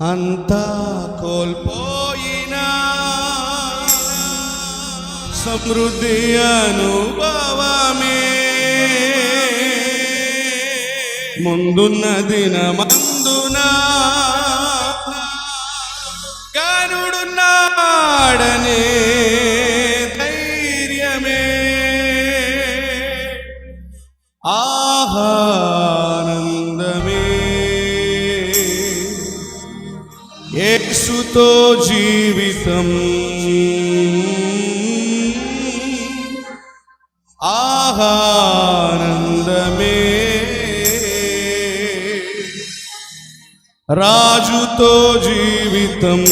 అంతా కోల్పోయినా. సమృద్ధి అనుభవమే. ముందున్న దినమందున. గనుడున్నాడనే జీవితం. ఆహానందమే. రాజుతో జీవితం.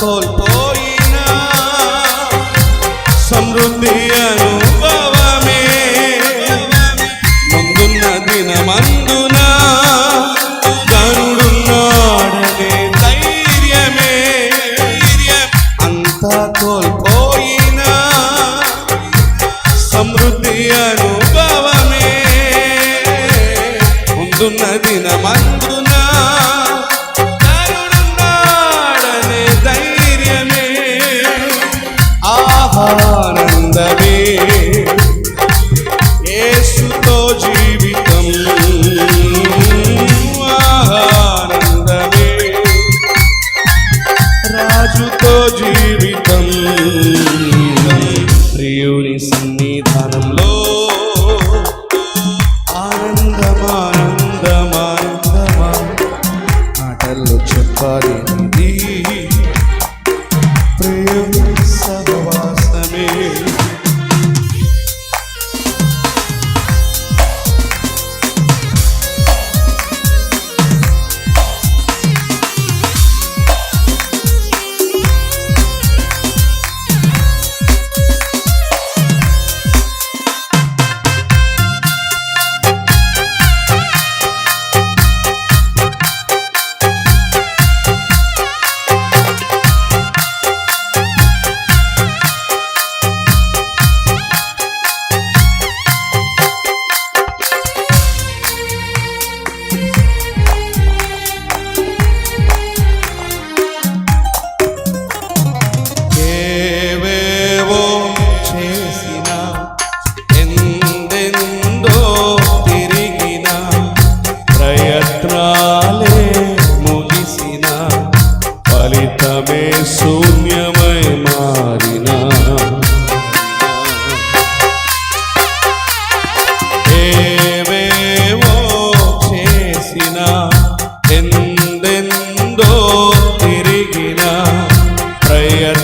కోల్పోయినా సమృద్ధి అను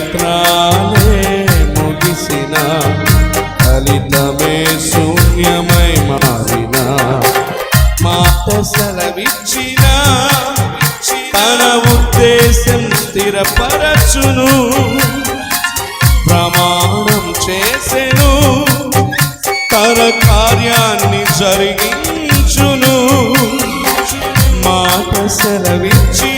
ప్రయత్నాలే ముగిసిన ఫలితమే శూన్యమై మారిన. మాట సెలవిచ్చిన తన ఉద్దేశం స్థిరపరచును. ప్రమాణం చేసెను తన కార్యాన్ని జరిగించును. మాట సెలవిచ్చిన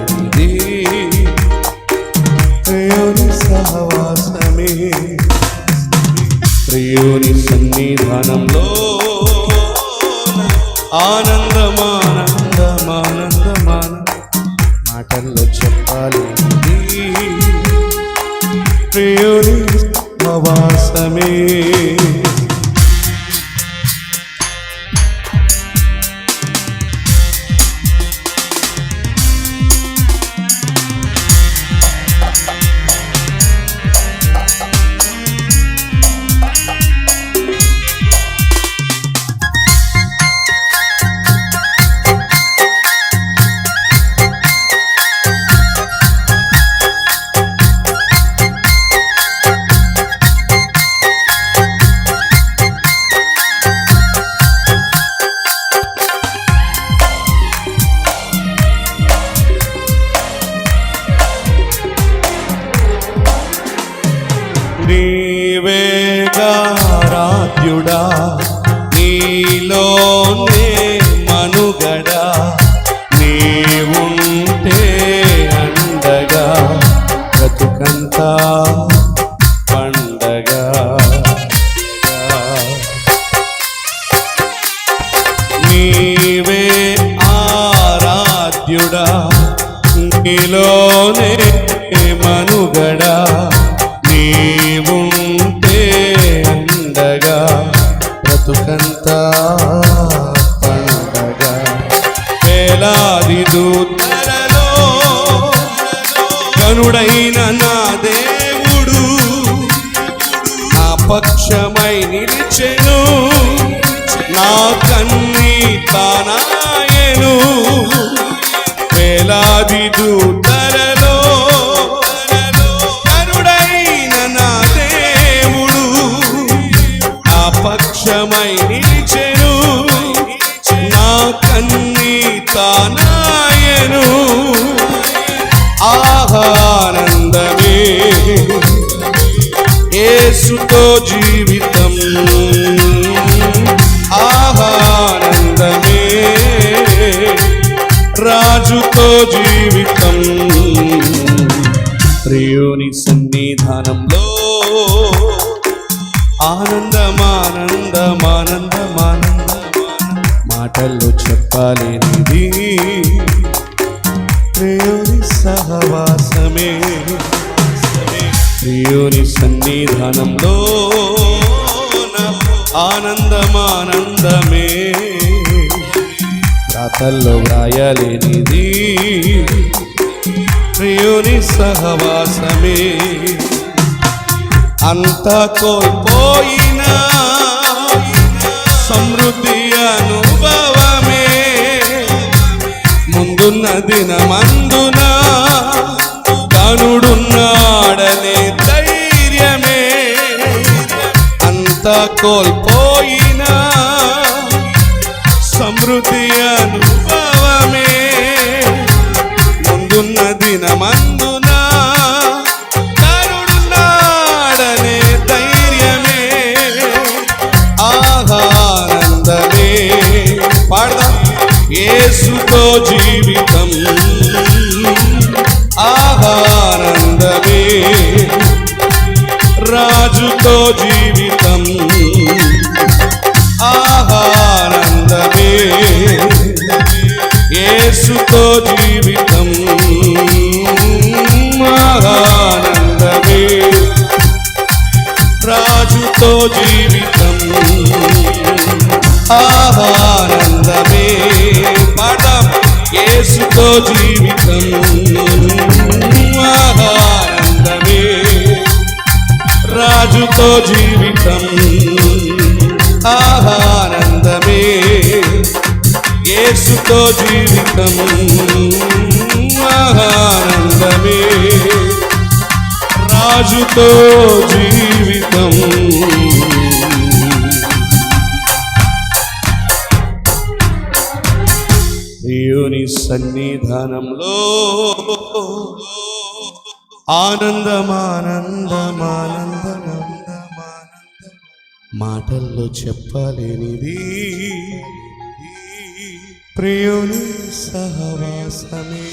దేవుని సన్నిధానంలో. ఆనందమానందమానందమాన మాటల్లో చెప్పాలి. ప్రియుని సహవాసమే నీలోనే మనుగడా నీవుంటే అండగా బ్రతుకంతా పండగా. నీవే ఆరాధ్యుడా నీలోనే మన దేవుడు నా పక్షమై నిలిచెను నా కన్ని తానాయను. వేలాది దూతలలో కరుడైన నా దేవుడు నా పక్షమై నిలిచెను నా కన్ని తానాయను. ఆహానందమే ఏసుతో జీవితం. ఆహానందమే రాజుతో జీవితం. ప్రియుని సన్నిధానంలో ఆనందమానందమానందమానంద మాటల్లో చెప్పాలేనిది. ప్రియుని సహవాసమే. ప్రియుని సన్నిధానంలో ఆనందమానందమే. రాతల్లో వ్రాయలేనిది ప్రియుని సహవాసమే. అంత కోల్పోయినా దినమందున కనుడున్నాడనే ధైర్యమే. అంత కోల్పోయినా సమృద్ధి అనుభవమే. ముందున్న దినమందున కరుడున్నాడనే ధైర్యమే. ఆహానందమే పాడదా. ఏసుతో జీవి ఆహానందమే రాజుతో జీవితం. ఆహానందమే యేసుతో జీవితం. ఆనందమే రాజుతో జీవితం. ఆహా యేసుతో జీవితం ఆనందమే రాజుతో జీవితం ఆనందమే యేసుతో జీవితం ఆనందమే రాజుతో జీవితం దేవుని సన్నిధానంలో. ఆనందమానందమానందమానందమానంద మాటల్లో చెప్పలేనిది ప్రియుని సహవాసమే